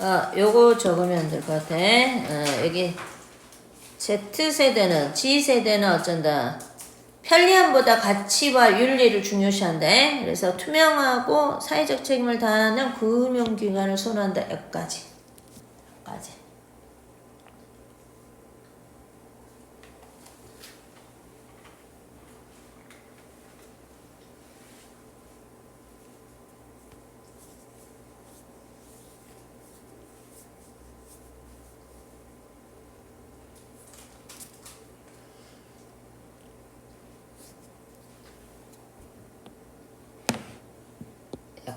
어, 요거 적으면 될 것 같아. 어, 여기 Z세대는, G세대는 어쩐다. 편리함보다 가치와 윤리를 중요시한대. 그래서 투명하고 사회적 책임을 다하는 금융기관을 선호한다. 여기까지.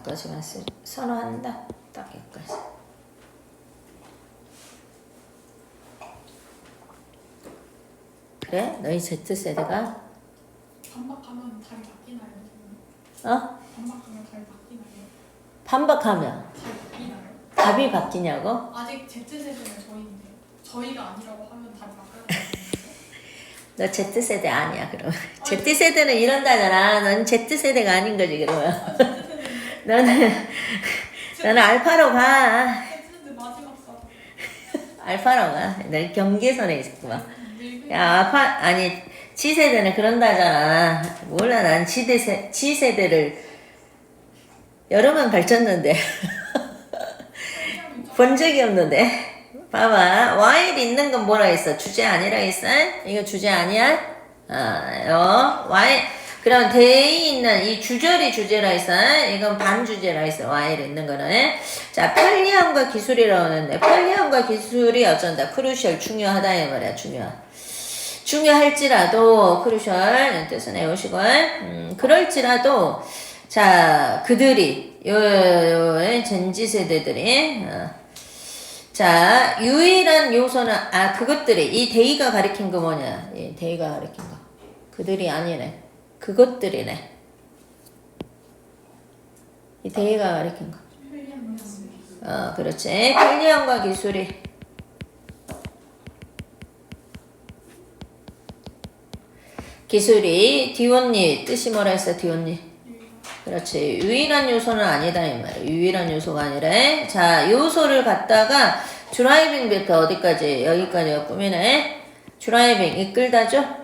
여기까지만 쓰, 선호한다. 딱 여기까지. 그래? 너희 Z세대가 반박하면 답이 바뀌나요? 어? 반박하면 답이 바뀌나요? 반박하면 답이 바뀌나요? 답이 바뀌냐고? 아직 Z세대는 저희인데 저희가 아니라고 하면 답이 바뀌어요. 너 Z세대 아니야 그럼 Z세대는 이런다잖아 넌 Z세대가 아닌 거지 그러면 너는 너는 알파로 가. Z세대 마지막 사. 알파로 가너 경계선에 있었구만 야 알파 아니 G세대는 그런다잖아. 몰라 난 G세대, G세대를 여러 번 가르쳤는데. 본 적이 없는데. 봐봐. While 있는 건 뭐라 했어? 주제 아니라 했어? 이거 주제 아니야? 어, 어? While 그럼 대에 있는 이 주절이 주제라 했어 이건 반주제라 했어 while 있는 거는 자 편리함과 기술이라고 하는데 편리함과 기술이 어쩐다. crucial 중요하다 이 말이야 중요 중요할지라도 크루셜 뜻은 외우시고 음, 그럴지라도 자 그들이 요, 요, 요 젠지 세대들이 어. 자 유일한 요소는 아 그것들이 이 데이가 가리킨 거 뭐냐? 이 데이가 가리킨 거. 그들이 아니네 그것들이네. 이 데이가 가리킨 거. 어, 그렇지. 편리함과 기술이. 기술이 디온니 뜻이 뭐라 했어 디온니? 그렇지. 유일한 요소는 아니다 이 말이야. 유일한 요소가 아니라 자 요소를 갖다가 드라이빙부터 어디까지 여기까지가 꿈이네. 드라이빙 이끌다죠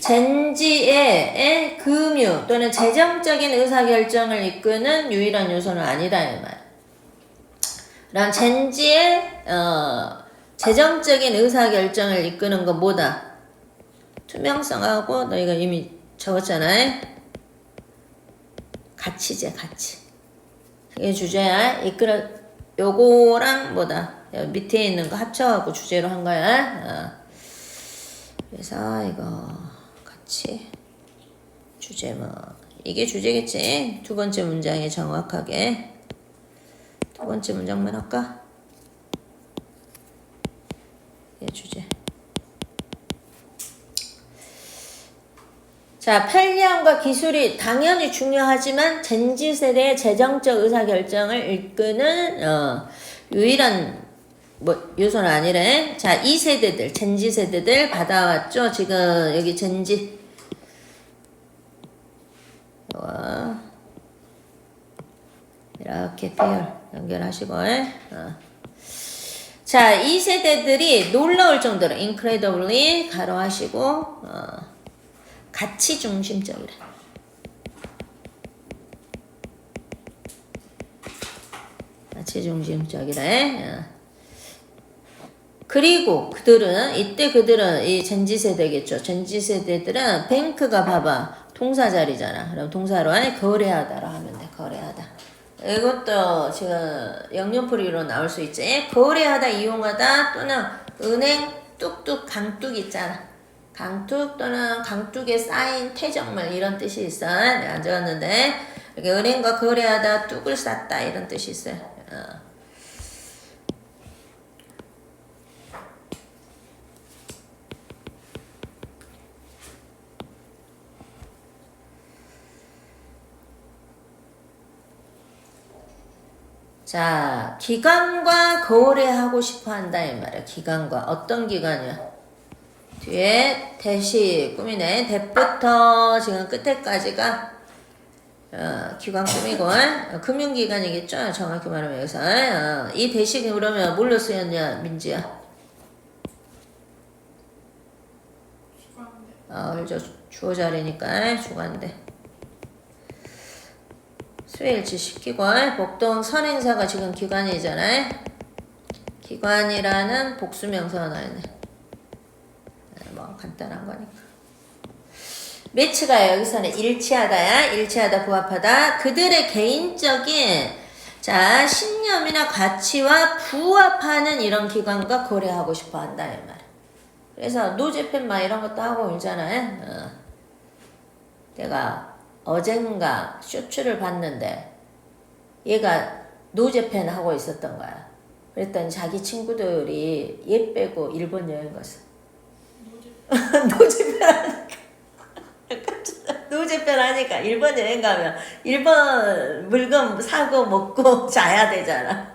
젠지의 의 금융 또는 재정적인 의사결정을 이끄는 유일한 요소는 아니다 이 말. 그럼 젠지의 어, 재정적인 의사결정을 이끄는 건 뭐다? 투명성하고 너희가 이미 적었잖아. 가치제 가치. 이게 주제야. 이끌어 요거랑 뭐다? 밑에 있는 거 합쳐갖고 주제로 한 거야. 어. 그래서 이거 같이 주제 뭐 이게 주제겠지. 두 번째 문장에 정확하게 두 번째 문장만 할까? 이게 주제. 자, 편리함과 기술이 당연히 중요하지만 젠지 세대의 재정적 의사결정을 이끄는 어, 유일한 뭐 요소는 아니래. 자, 이 세대들, 젠지 세대들 받아왔죠. 지금 여기 젠지 와. 이렇게 표현 연결하시고 어. 자, 이 세대들이 놀라울 정도로 incredibly 가로하시고 어. 가치 중심적이라. 가치 중심적이라. 어. 그리고 그들은 이때 그들은 이 젠지 세대겠죠. 젠지 세대들은 뱅크가 봐봐 동사 자리잖아. 그럼 동사로 안에 거래하다로 하면 돼. 거래하다. 이것도 지금 영역풀이로 나올 수 있지. 거래하다, 이용하다 또는 은행 뚝뚝 강뚝 있잖아. 강뚝 또는 강뚝에 쌓인 퇴적물 이런 뜻이 있어. 내가 적었는데 이렇게 은행과 거래하다 뚝을 쌌다 이런 뜻이 있어요. 어. 자, 기관과 거래하고 싶어 한다 이 말이야. 기관과 어떤 기관이야? 뒤에 대시 꾸미네. 대부터 지금 끝에까지가 어, 기관 꾸미고 어, 금융기관이겠죠 정확히 말하면 여기서 어, 이 대식이 그러면 뭘로 쓰였냐 민지야. 어, 그죠 주어 자리니까 주관대 수일치 시키고 복동 선행사가 지금 기관이잖아요 기관이라는 복수명사가 나있네 뭐 간단한 거니까 매치가 여기서는 일치하다야 일치하다 부합하다 그들의 개인적인 자 신념이나 가치와 부합하는 이런 기관과 거래하고 싶어 한다 이 말. 그래서 노제팬 막 이런 것도 하고 울잖아요. 어. 내가 어젠가 쇼츠를 봤는데 얘가 노제팬 하고 있었던 거야. 그랬더니 자기 친구들이 얘 빼고 일본 여행 갔어. 노제. 노제팬 하니까 노제팬 하니까 일본 여행 가면 일본 물건 사고 먹고 자야 되잖아.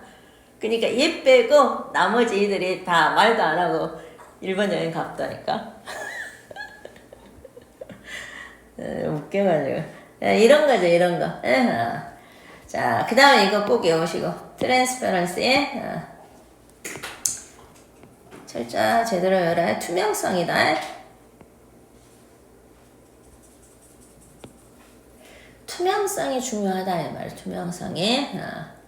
그러니까 얘 빼고 나머지 이들이 다 말도 안 하고 일본 여행 갔다니까. 에, 웃겨가지고 야, 이런 거죠 이런 거. 에, 자, 그 다음에 이거 꼭 외우시고 트랜스퍼런시 어. 철자 제대로 열어야 투명성이다. 투명성이 중요하다 이 말이야 투명성이 어.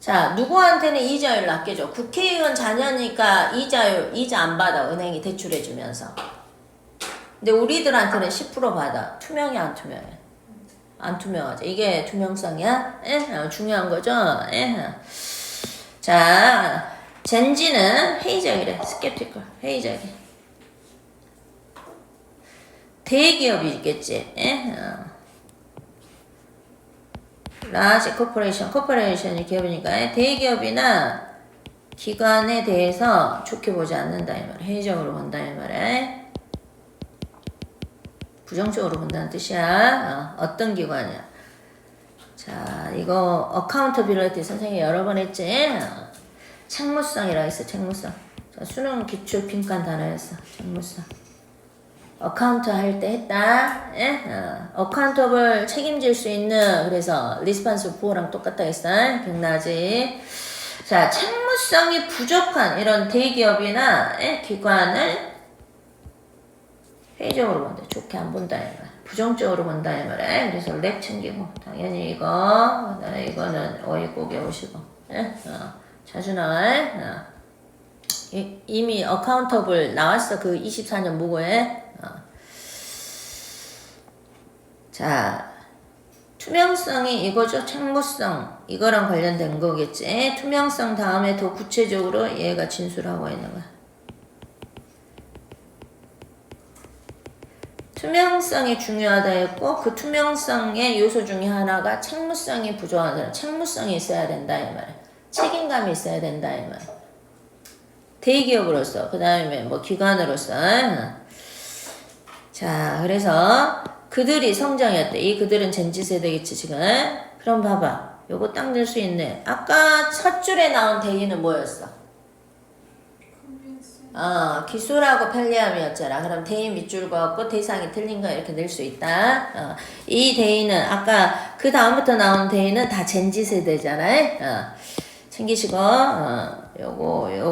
자 누구한테는 이자율 낮게 줘 국회의원 자녀니까 이자율 이자 안 받아 은행이 대출해 주면서 근데 우리들한테는 10% 받아 투명이 안 투명해 안 투명하죠 이게 투명성이야 에? 어, 중요한 거죠 에? 자 젠지는 회의적이래 스케프티컬 회의적이 대기업이겠지. 예? 어. 라지 코퍼레이션, 코퍼레이션이 기업이니까 대기업이나 기관에 대해서 좋게 보지 않는다 이 말이야. 회의적으로 본다 이 말이야. 부정적으로 본다는 뜻이야. 어, 어떤 기관이야. 자, 이거 어카운터빌리티 선생님이 여러 번 했지. 어. 책무성이라 했어. 책무성. 자, 수능 기출 빈칸 단어였어. 책무성. 어카운트 할때 했다. 예? 어, 어카운트업을 책임질 수 있는 그래서 리스판스 부호랑 똑같다 했어. 기억나지? 자, 책무성이 부족한 이런 대기업이나 예? 기관을 회의적으로 본다. 좋게 안 본다 이 말. 부정적으로 본다 이 말에. 그래서 랩 챙기고 당연히 이거 그다음에 이거는 어이 꼭 외우시고 예? 어, 자주 나와. 어. 이- 이미 어카운터블 나왔어 그 24년 무고에 어. 자 투명성이 이거죠 책무성 이거랑 관련된 거겠지 투명성 다음에 더 구체적으로 얘가 진술하고 있는 거야 투명성이 중요하다 했고 그 투명성의 요소 중에 하나가 책무성이 부족하다. 책무성이 있어야 된다 이 말이야 책임감이 있어야 된다 이 말이야 대기업으로서 그 다음에 뭐 기관으로서. 자 그래서 그들이 성장했대. 이 그들은 젠지 세대겠지 지금. 그럼 봐봐. 요거 딱 낼 수 있네. 아까 첫 줄에 나온 대의는 뭐였어. 어 기술하고 편리함이었잖아. 그럼 대의 밑줄 그었고 대상이 틀린 거 이렇게 낼 수 있다. 어, 이 대의는 아까 그 다음부터 나온 대의는 다 젠지 세대잖아요 어, 챙기시고 어, 요거 요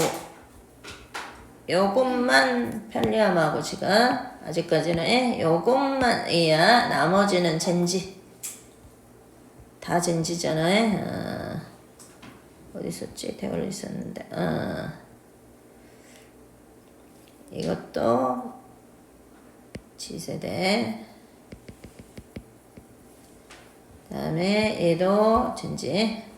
요것만 편리함하고 지금 아직까지는 예, 요것만 이야 나머지는 젠지. 다 젠지잖아요 어, 어디 있었지? 대걸로 있었는데. 어. 이것도 지세대 그 다음에 얘도 젠지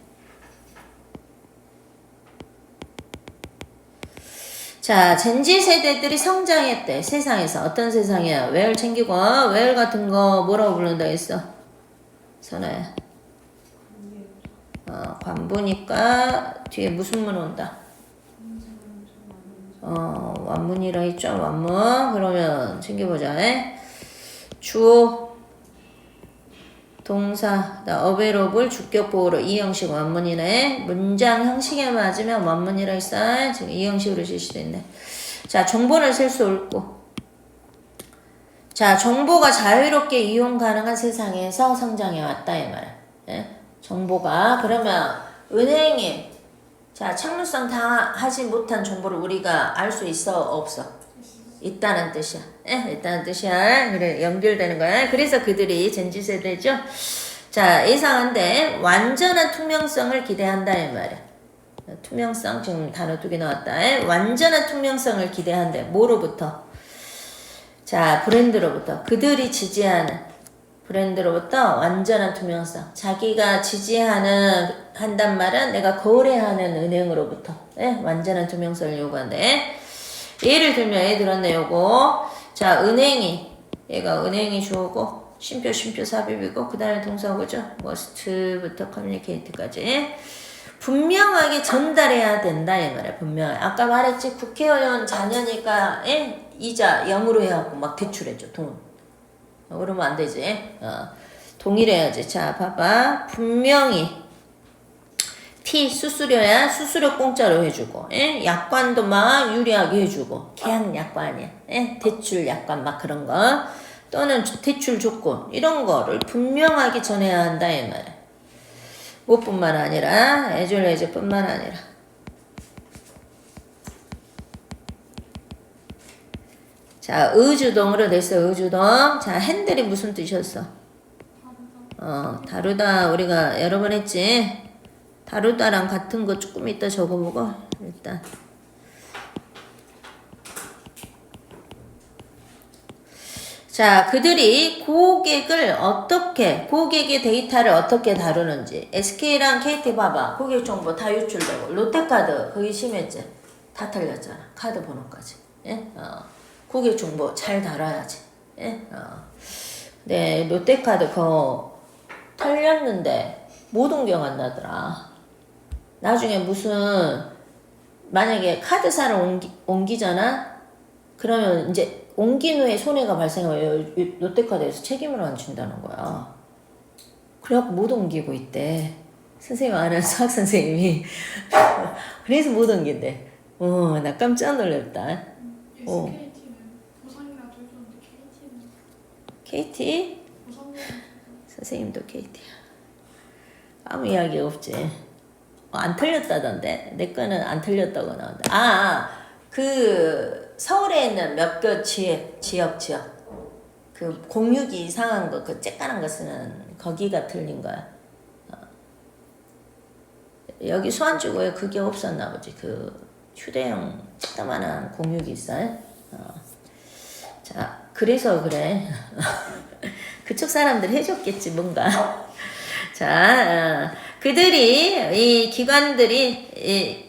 자, 젠지 세대들이 성장했대. 세상에서. 어떤 세상이야? 웨얼 챙기고, 웨얼 같은 거 뭐라고 부른다 했어? 선아야. 어, 관부니까 뒤에 무슨 문 온다? 어, 완문이라 했죠? 완문. 그러면 챙겨보자. 에? 주어, 동사, 어베로블, 주격보호로 이 형식 완문이네. 문장 형식에 맞으면 완문이라 했어. 지금 이 형식으로 실시됐네. 자, 정보를 셀 수 없고. 자, 정보가 자유롭게 이용 가능한 세상에서 성장해 왔다 이 말이야. 예? 정보가 그러면 은행이 자 착루성 다 하지 못한 정보를 우리가 알 수 있어 없어? 있다는 뜻이야. 예, 있다는 뜻이야. 그래 연결되는 거야. 그래서 그들이 젠지 세대죠. 자 이상한데 완전한 투명성을 기대한다 이 말이야. 투명성 지금 단어 두 개 나왔다. 예? 완전한 투명성을 기대한대. 뭐로부터? 자, 브랜드로부터 그들이 지지하는 브랜드로부터 완전한 투명성. 자기가 지지하는 한단 말은 내가 거래하는 은행으로부터 예? 완전한 투명성을 요구한대. 예를 들면 예를 들었네 요거. 자, 은행이 얘가 은행이 주어고 심표 심표 삽입이고 그 다음에 동사고죠. 머스트부터 커뮤니케이트까지. 분명하게 전달해야 된다 이 말이야 분명 아까 말했지 국회의원 자녀니까 예? 이자 0으로 해갖고 막 대출해줘 돈 어, 그러면 안 되지 어. 동일해야지 자 봐봐 분명히 T 수수료야 수수료 공짜로 해주고 예? 약관도 막 유리하게 해주고 계약 약관이야 예? 대출 약관 막 그런 거 또는 대출 조건 이런 거를 분명하게 전해야 한다 이 말이야 뭐뿐만 아니라 애줄애줄뿐만 아니라 자 의주동으로 냈어 의주동 자 핸들이 무슨 뜻이었어 어 다루다 우리가 여러 번 했지 다루다랑 같은 거 조금 이따 적어보고 일단 자, 그들이 고객을 어떻게, 고객의 데이터를 어떻게 다루는지. SK랑 KT 봐봐. 고객 정보 다 유출되고. 롯데카드, 거기 심했지? 다 털렸잖아. 카드 번호까지. 예? 어. 고객 정보 잘 다뤄야지. 예? 어. 네, 롯데카드 그거 털렸는데 못 옮겨 간다더라. 나중에 무슨, 만약에 카드사를 옮기, 옮기잖아? 그러면 이제 옮긴 후에 손해가 발생하면 롯데카드에서 책임을 안 진다는 거야. 그래갖고 못 옮기고 있대. 선생님 아는 수학 선생님이 그래서 못 옮긴대. 어, 나 깜짝 놀랐다. 어. SKT는 보상이라도 해줬는데 KT는 KT 선생님도 KT야. 아무 이야기 없지. 어, 안 틀렸다던데 내 거는 안 틀렸다고 나온다. 아, 아, 그 서울에 있는 몇몇 지역 지역 지역 그 공유기 이상한 거 그 쬐까는 거 쓰는 거기가 틀린 거야. 어. 여기 수안주고에 그게 없었나 보지. 그 휴대용 조그만한 공유기 있어. 어. 자, 그래서 그래. 그쪽 사람들 해줬겠지 뭔가. 자, 어, 그들이 이 기관들이 이,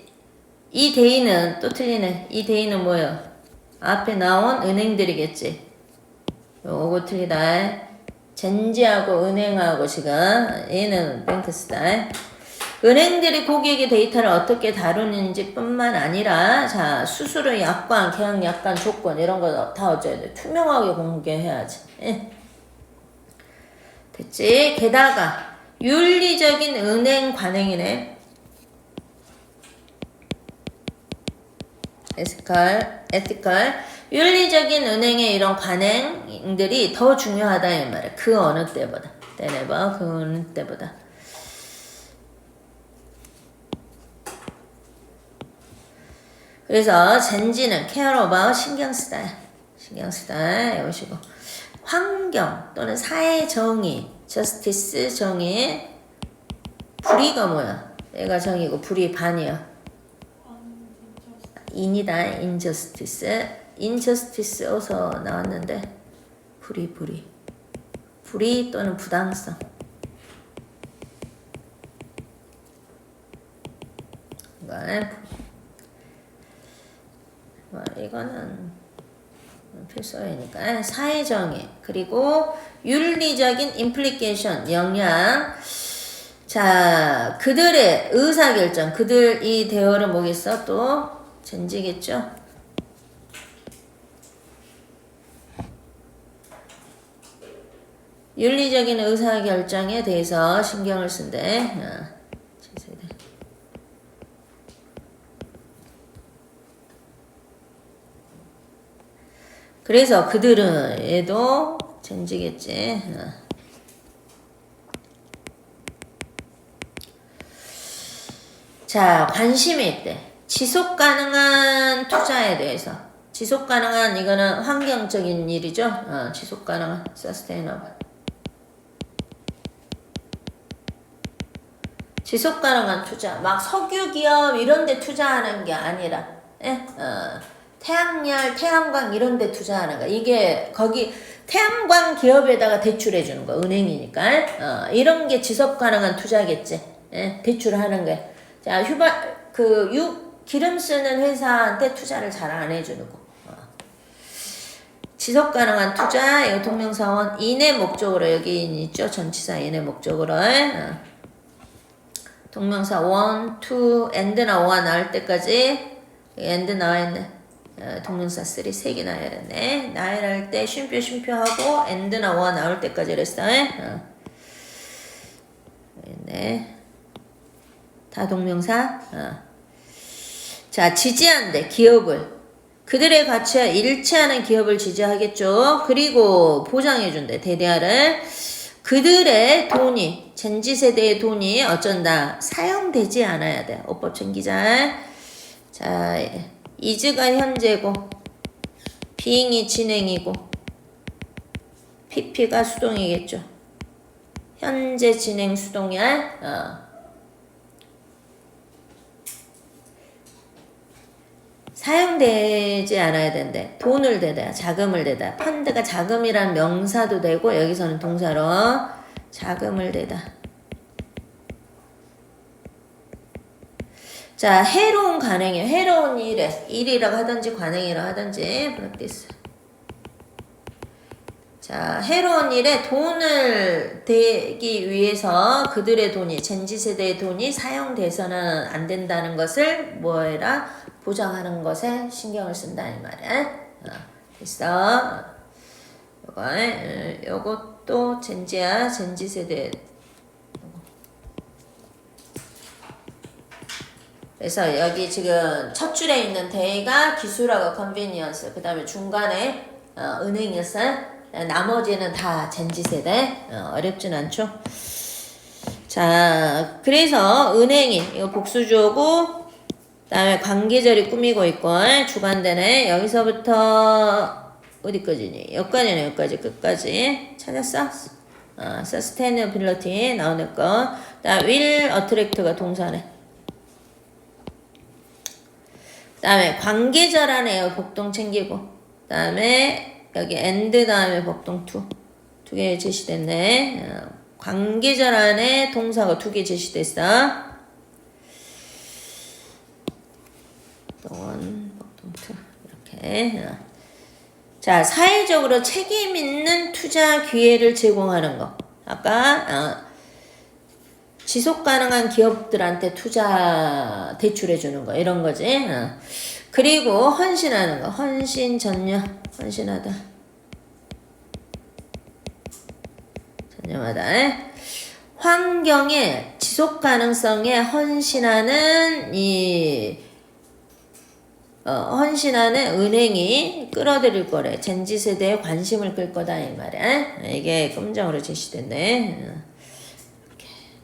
이 대의는 또 틀리네. 이 대의는 뭐예요? 앞에 나온 은행들이겠지. 요거 틀리다. 젠지하고 은행하고 지금 얘는 뱅크스다. 은행들이 고객의 데이터를 어떻게 다루는지 뿐만 아니라 자 수수료 약관, 계약 약관, 조건 이런 거 다 어쩌야 돼. 투명하게 공개해야지. 예. 됐지? 게다가 윤리적인 은행 관행이네. 에티컬, 에티컬. 윤리적인 은행의 이런 관행들이 더 중요하다 이 말이야. 그 어느 때보다. 때네버 그 어느 때보다. 그래서 젠지는 care about 신경 쓰다. 신경 쓰다. 여보시고. 환경 또는 사회 정의, justice 정의. 불의가 뭐야? 얘가 정의고 불의 반이야. 인이다. injustice. injustice 어서 나왔는데 불의 불의. 불의 또는 부당성. 뭐 이거는 필수어니까. 사회정의 그리고 윤리적인 임플리케이션 영향. 자 그들의 의사결정 그들 이 대어는 뭐겠어 또 젠지겠죠? 윤리적인 의사결정에 대해서 신경을 쓴대. 어. 그래서 그들은 얘도 젠지겠지. 어. 자, 관심이 있대. 지속 가능한 투자에 대해서. 지속 가능한 이거는 환경적인 일이죠. 어, 지속 가능한 sustainable. 지속 가능한 투자. 막 석유 기업 이런 데 투자하는 게 아니라 예? 어, 태양열, 태양광 이런 데 투자하는 거. 이게 거기 태양광 기업에다가 대출해 주는 거. 은행이니까. 어, 이런 게 지속 가능한 투자겠지. 예? 대출하는 게. 자, 휴바 그 유, 기름 쓰는 회사한테 투자를 잘 안 해 주는 거. 어. 지속 가능한 투자, 이 동명사원 인의 목적으로 여기 있죠. 전치사 인의 목적으로. 어. 동명사 one, two, and 나와 나올 때까지 and 나와 있네. 어, 동명사 쓰리 세개 나와야 되네. 나야 할때 쉼표 쉼표하고 and 나와 나올 때까지 그랬어. 어. 네. 다 동명사. 어. 자, 지지한대 기업을. 그들의 가치와 일치하는 기업을 지지하겠죠. 그리고 보장해준대 대대화를. 그들의 돈이 젠지 세대의 돈이 어쩐다 사용되지 않아야 돼. 오법 챙기자. 자, 이즈가 현재고 비잉이 진행이고 PP가 수동이겠죠. 현재 진행 수동이야. 어. 사용되지 않아야 된대. 돈을 대다, 자금을 대다. 펀드가 자금이란 명사도 되고 여기서는 동사로 자금을 대다. 자, 해로운 관행이에요. 해로운 일에 일이라고 하든지 관행이라고 하든지 프랙티스. 자, 해로운 일에 돈을 대기 위해서 그들의 돈이 젠지 세대의 돈이 사용돼서는 안 된다는 것을 뭐해라 보장하는 것에 신경을 쓴다 이 말이야. 어, 됐어. 요거, 어, 요것도 젠지야, 젠지 세대. 그래서 여기 지금 첫 줄에 있는 데이가 기술하고 컨비니언스, 그 다음에 중간에 어, 은행이었어요. 나머지는 다 젠지 세대. 어, 어렵진 않죠. 자, 그래서 은행이 이거 복수주어고 그 다음에 관계절이 꾸미고 있고 주관되네. 여기서부터 어디까지니? 여기까지네. 여기까지 끝까지 찾았어? 어, sustainability 나오는 거. 그 다음 will attract가 동사네. 그 다음에 안에 복동 챙기고. 그다음에 여기 and 다음에 복동 to 두 개 제시됐네. 어, 관계절 안에 동사가 두 개 제시됐어. 동원, 복동투 이렇게. 어. 자, 사회적으로 책임 있는 투자 기회를 제공하는 거. 아까 어, 지속 가능한 기업들한테 투자 대출해 주는 거 이런 거지. 어. 그리고 헌신하는 거. 헌신 전념. 헌신하다. 전념하다. 환경의 지속 가능성에 헌신하는 이 어, 헌신하는 은행이 끌어들일 거래. 젠지 세대에 관심을 끌 거다 이 말이야. 이게 검정으로 제시됐네. 어.